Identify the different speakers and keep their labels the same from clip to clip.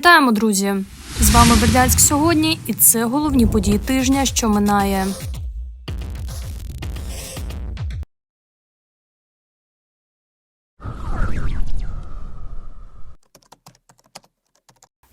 Speaker 1: Вітаємо, друзі! З вами Бердянськ сьогодні, і це головні події тижня, що минає.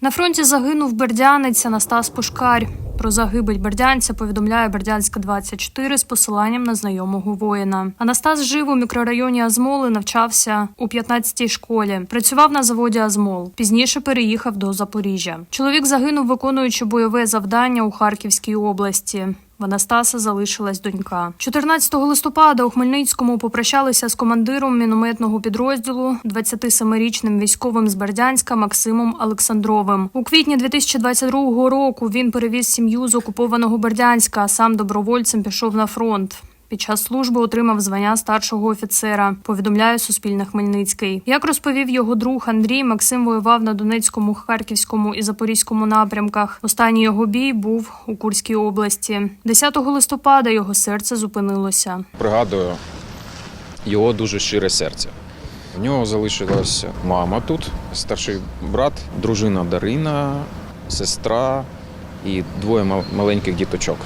Speaker 1: На фронті загинув бердянець Анастас Пушкар. Про загибель бердянця повідомляє Бердянська 24 з посиланням на знайомого воїна. Анастас жив у мікрорайоні Азмоли, навчався у 15-й школі. Працював на заводі Азмол. Пізніше переїхав до Запоріжжя. Чоловік загинув, виконуючи бойове завдання у Харківській області. В Анастаса залишилась донька. 14 листопада у Хмельницькому попрощалися з командиром мінометного підрозділу 27-річним військовим з Бердянська Максимом Олександровим. У квітні 2022 року він перевіз сім'ю з окупованого Бердянська, а сам добровольцем пішов на фронт. Під час служби отримав звання старшого офіцера. Повідомляє Суспільне Хмельницький. Як розповів його друг Андрій, Максим воював на Донецькому, Харківському і Запорізькому напрямках. Останній його бій був у Курській області. 10 листопада його серце зупинилося.
Speaker 2: Пригадую його дуже щире серце. В нього залишилася мама тут, старший брат, дружина Дарина, сестра і двоє мал- маленьких діточок.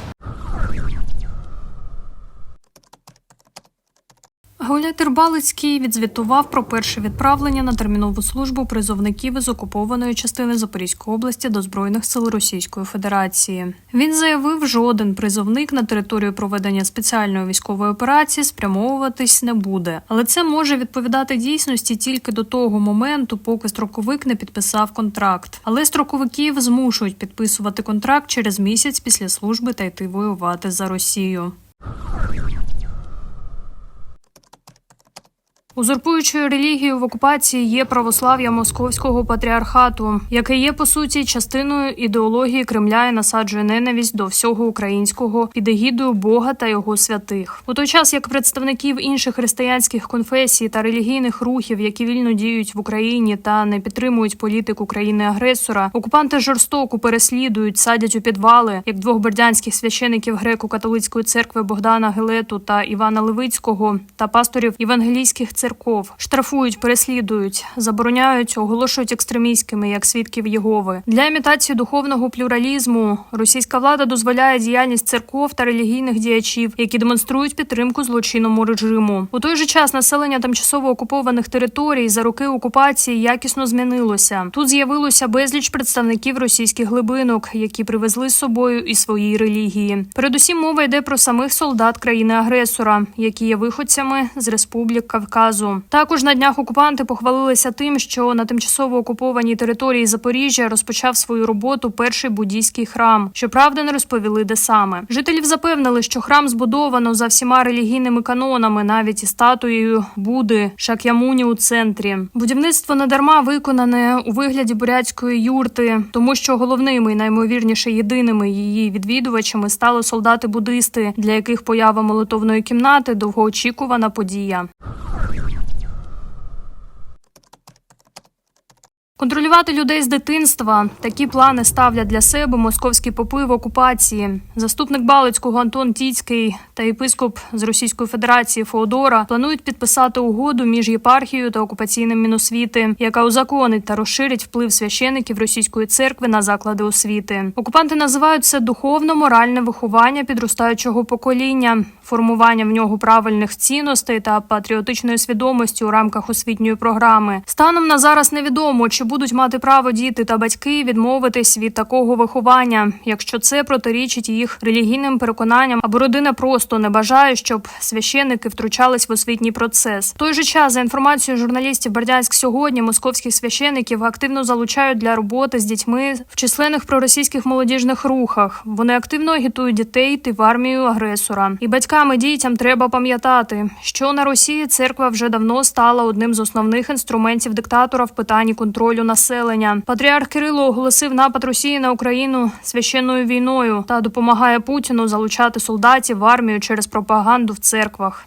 Speaker 1: Гауляй Балицький відзвітував про перше відправлення на термінову службу призовників із окупованої частини Запорізької області до збройних сил Російської Федерації. Він заявив, жоден призовник на територію проведення спеціальної військової операції спрямовуватись не буде, але це може відповідати дійсності тільки до того моменту, поки строковик не підписав контракт. Але строковиків змушують підписувати контракт через місяць після служби та йти воювати за Росію. Узурпуючою релігією в окупації є православ'я московського патріархату, яке є по суті частиною ідеології Кремля і насаджує ненависть до всього українського під егідою Бога та його святих. У той час як представників інших християнських конфесій та релігійних рухів, які вільно діють в Україні та не підтримують політику країни-агресора, окупанти жорстоко переслідують, садять у підвали, як двох бердянських священиків греко-католицької церкви Богдана Гелету та Івана Левицького та пасторів євангелійських церков, штрафують, переслідують, забороняють, оголошують екстремістськими як свідків Єгови. Для імітації духовного плюралізму російська влада дозволяє діяльність церков та релігійних діячів, які демонструють підтримку злочинному режиму. У той же час населення тимчасово окупованих територій за роки окупації якісно змінилося. Тут з'явилося безліч представників російських глибинок, які привезли з собою і свої релігії. Передусім мова йде про самих солдат країни-агресора, які є виходцями з республік Кавказу. Також на днях окупанти похвалилися тим, що на тимчасово окупованій території Запоріжжя розпочав свою роботу перший буддійський храм. Щоправда, не розповіли, де саме. Жителів запевнили, що храм збудовано за всіма релігійними канонами, навіть і статуєю Буди Шак'ямуні у центрі. Будівництво недарма виконане у вигляді бурятської юрти, тому що головними і наймовірніше єдиними її відвідувачами стали солдати-буддисти, для яких поява молитовної кімнати довгоочікувана подія. Контролювати людей з дитинства такі плани ставлять для себе московські попи в окупації. Заступник Балицького Антон Тіцький та єпископ з Російської Федерації Феодора планують підписати угоду між єпархією та окупаційним міносвіти, яка узаконить та розширить вплив священиків російської церкви на заклади освіти. Окупанти називають це духовно-моральне виховання підростаючого покоління, формування в нього правильних цінностей та патріотичної свідомості у рамках освітньої програми. Станом на зараз невідомо, чи будуть мати право діти та батьки відмовитись від такого виховання, якщо це протирічить їх релігійним переконанням, або родина просто не бажає, щоб священники втручались в освітній процес. В той же час, за інформацією журналістів Бердянськ сьогодні, московських священиків активно залучають для роботи з дітьми в численних проросійських молодіжних рухах. Вони активно агітують дітей йти в армію агресора. І батькам і дітям треба пам'ятати, що на Росії церква вже давно стала одним з основних інструментів диктатора в питанні контролю населення. Патріарх Кирило оголосив напад Росії на Україну священною війною та допомагає Путіну залучати солдатів в армію через пропаганду в церквах.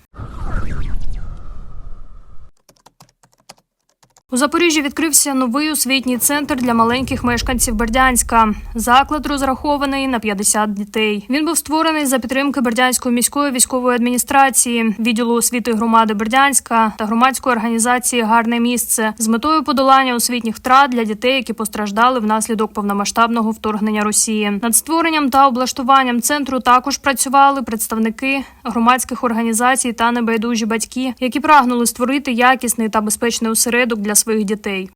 Speaker 1: У Запоріжжі відкрився новий освітній центр для маленьких мешканців Бердянська. Заклад розрахований на 50 дітей. Він був створений за підтримки Бердянської міської військової адміністрації, відділу освіти громади Бердянська та громадської організації Гарне місце з метою подолання освітніх втрат для дітей, які постраждали внаслідок повномасштабного вторгнення Росії. Над створенням та облаштуванням центру також працювали представники громадських організацій та небайдужі батьки, які прагнули створити якісний та безпечний осередок для своїх дітей.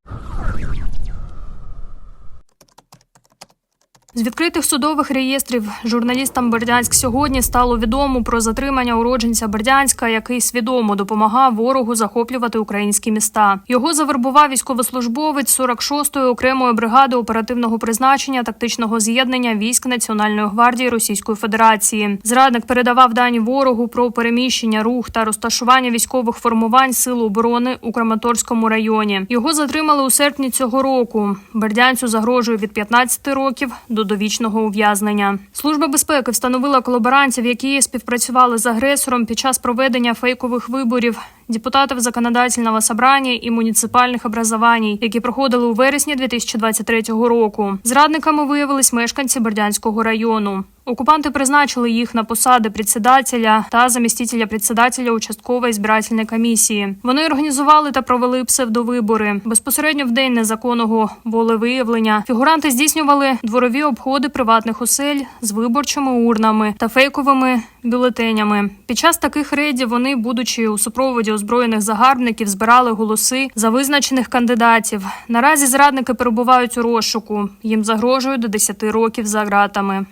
Speaker 1: З відкритих судових реєстрів журналістам Бердянськ сьогодні стало відомо про затримання уродженця Бердянська, який свідомо допомагав ворогу захоплювати українські міста. Його завербував військовослужбовець 46-ї окремої бригади оперативного призначення тактичного з'єднання військ Національної гвардії Російської Федерації. Зрадник передавав дані ворогу про переміщення, рух та розташування військових формувань Сил оборони у Краматорському районі. Його затримали у серпні цього року. Бердянцю загрожує від 15 років до довічного ув'язнення. Служба безпеки встановила колаборантів, які співпрацювали з агресором під час проведення фейкових виборів депутатів законодательного собрання і муніципальних образованій, які проходили у вересні 2023 року. Зрадниками виявились мешканці Бердянського району. Окупанти призначили їх на посади председателя та замістителя председателя участкової збирательної комісії. Вони організували та провели псевдовибори безпосередньо в день незаконного волевиявлення. Фігуранти здійснювали дворові обходи приватних осель з виборчими урнами та фейковими бюлетенями. Під час таких рейдів вони, будучи у супроводі озброєних загарбників, збирали голоси за визначених кандидатів. Наразі зрадники перебувають у розшуку. Їм загрожують до 10 років за ґратами.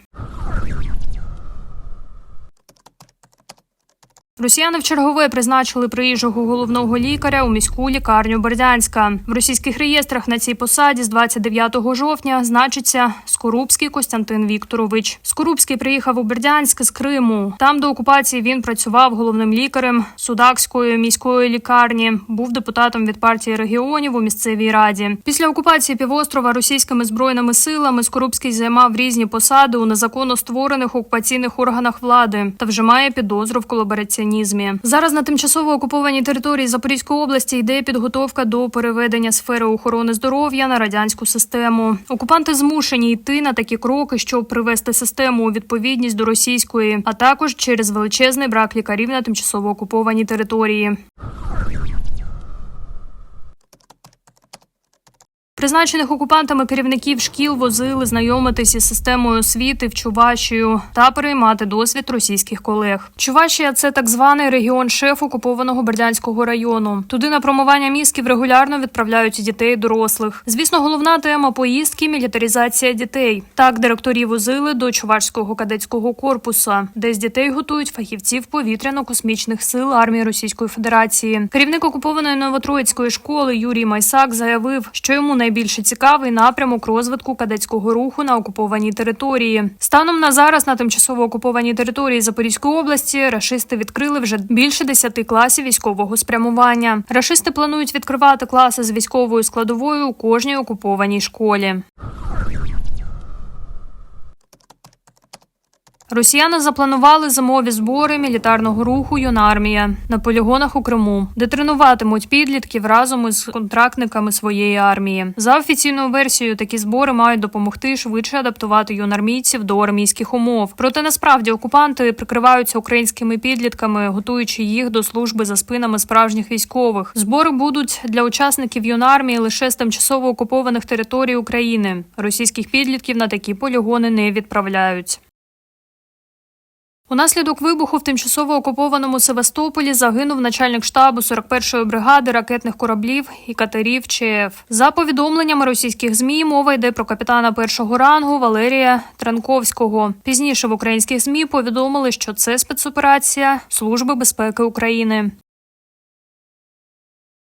Speaker 1: Росіяни в чергове призначили приїжджого головного лікаря у міську лікарню Бердянська. В російських реєстрах на цій посаді з 29 жовтня значиться Скорубський Костянтин Вікторович. Скорубський приїхав у Бердянськ з Криму. Там до окупації він працював головним лікарем Судакської міської лікарні. Був депутатом від партії регіонів у місцевій раді. Після окупації півострова російськими збройними силами Скорубський займав різні посади у незаконно створених окупаційних органах влади та вже має підозру в колабораціонізмі. Зараз на тимчасово окупованій території Запорізької області йде підготовка до переведення сфери охорони здоров'я на радянську систему. Окупанти змушені йти на такі кроки, щоб привести систему у відповідність до російської, а також через величезний брак лікарів на тимчасово окупованій території. Призначених окупантами керівників шкіл возили знайомитись із системою освіти в Чувашію та переймати досвід російських колег. Чувашія це так званий регіон шеф окупованого Бердянського району. Туди на промивання мізків регулярно відправляють дітей і дорослих. Звісно, головна тема поїздки мілітаризація дітей. Так директорів возили до Чувашського кадетського корпуса, де з дітей готують фахівців повітряно-космічних сил армії Російської Федерації. Керівник окупованої Новотроїцької школи Юрій Майсак заявив, що йому найбільше цікавий напрямок розвитку кадетського руху на окупованій території. Станом на зараз на тимчасово окупованій території Запорізької області рашисти відкрили вже більше десяти класів військового спрямування. Рашисти планують відкривати класи з військовою складовою у кожній окупованій школі. Росіяни запланували зимові збори мілітарного руху Юнармія на полігонах у Криму, де тренуватимуть підлітків разом із контрактниками своєї армії. За офіційною версією, такі збори мають допомогти швидше адаптувати юнармійців до армійських умов. Проте насправді окупанти прикриваються українськими підлітками, готуючи їх до служби за спинами справжніх військових. Збори будуть для учасників юнармії лише з тимчасово окупованих територій України. Російських підлітків на такі полігони не відправляють. Унаслідок вибуху в тимчасово окупованому Севастополі загинув начальник штабу 41-ї бригади ракетних кораблів і катерів ЧФ. За повідомленнями російських змі мова йде про капітана першого рангу Валерія Транковського. Пізніше в українських змі повідомили, що це спецоперація Служби безпеки України.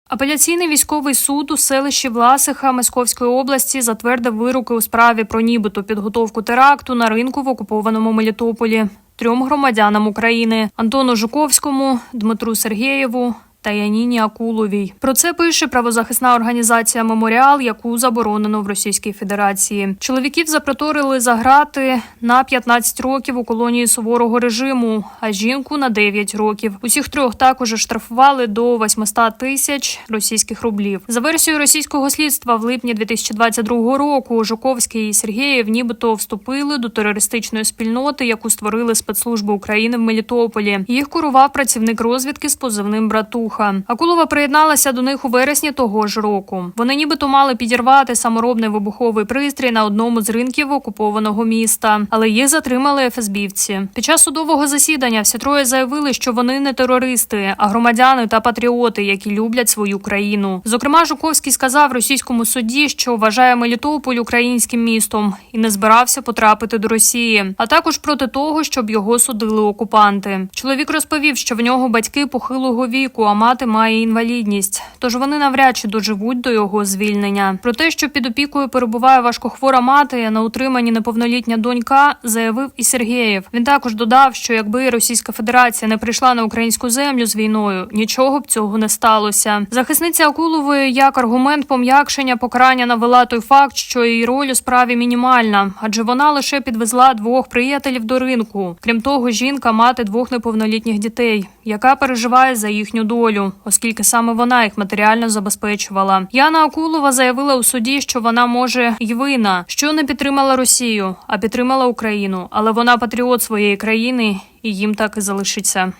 Speaker 1: Апеляційний військовий суд у селищі Власиха Московської області затвердив вироки у справі про нібито підготовку теракту на ринку в окупованому Мелітополі трьом громадянам України Антону Жуковському, Дмитру Сергєєву та Яніні Акуловій. Про це пише правозахисна організація Меморіал, яку заборонено в Російській Федерації. Чоловіків запроторили за грати на 15 років у колонії суворого режиму, а жінку на 9 років. Усіх трьох також штрафували до 800 тисяч російських рублів. За версією російського слідства, в липні 2022 року Жуковський і Сергієв нібито вступили до терористичної спільноти, яку створили спецслужби України в Мелітополі. Їх курував працівник розвідки з позивним Братуха. Акулова приєдналася до них у вересні того ж року. Вони нібито мали підірвати саморобний вибуховий пристрій на одному з ринків окупованого міста, але їх затримали ФСБівці. Під час судового засідання всі троє заявили, що вони не терористи, а громадяни та патріоти, які люблять свою країну. Зокрема, Жуковський сказав російському суді, що вважає Мелітополь українським містом і не збирався потрапити до Росії, а також проти того, щоб його судили окупанти. Чоловік розповів, що в нього батьки похилого віку, а мати має інвалідність. Тож вони навряд чи доживуть до його звільнення. Про те, що під опікою перебуває важкохвора мати, на утриманні неповнолітня донька, заявив і Сергієв. Він також додав, що якби Російська Федерація не прийшла на українську землю з війною, нічого б цього не сталося. Захисниця Акулової як аргумент пом'якшення покарання навела той факт, що її роль у справі мінімальна, адже вона лише підвезла двох приятелів до ринку. Крім того, жінка мати двох неповнолітніх дітей, яка переживає за їхню долю, оскільки саме вона їх матеріально забезпечувала. Яна Акулова заявила у суді, що вона може й вина, що не підтримала Росію, а підтримала Україну. Але вона патріот своєї країни, і їм так і залишиться.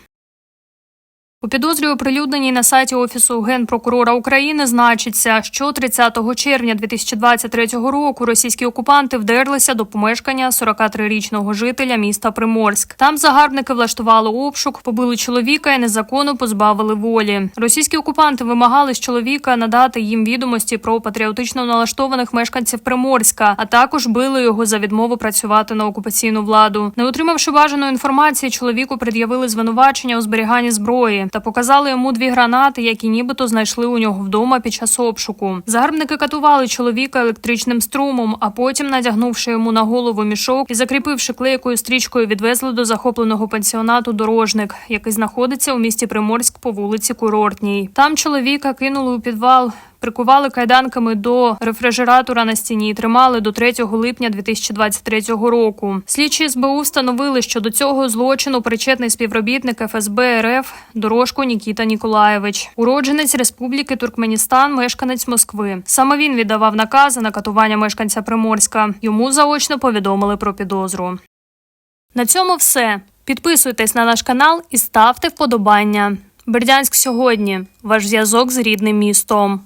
Speaker 1: У підозрі оприлюдненій на сайті Офісу Генпрокурора України значиться, що 30 червня 2023 року російські окупанти вдерлися до помешкання 43-річного жителя міста Приморськ. Там загарбники влаштували обшук, побили чоловіка і незаконно позбавили волі. Російські окупанти вимагали з чоловіка надати їм відомості про патріотично налаштованих мешканців Приморська, а також били його за відмову працювати на окупаційну владу. Не отримавши бажаної інформації, чоловіку пред'явили звинувачення у зберіганні зброї та показали йому дві гранати, які нібито знайшли у нього вдома під час обшуку. Загарбники катували чоловіка електричним струмом, а потім, надягнувши йому на голову мішок і закріпивши клейкою стрічкою, відвезли до захопленого пансіонату дорожник, який знаходиться у місті Приморськ по вулиці Курортній. Там чоловіка кинули у підвал. Прикували кайданками до рефрижератора на стіні і тримали до 3 липня 2023 року. Слідчі СБУ встановили, що до цього злочину причетний співробітник ФСБ РФ Дорожко Нікіта Ніколаєвич, уродженець Республіки Туркменістан, мешканець Москви. Саме він віддавав накази на катування мешканця Приморська. Йому заочно повідомили про підозру. На цьому все. Підписуйтесь на наш канал і ставте вподобання. Бердянськ сьогодні. Ваш зв'язок з рідним містом.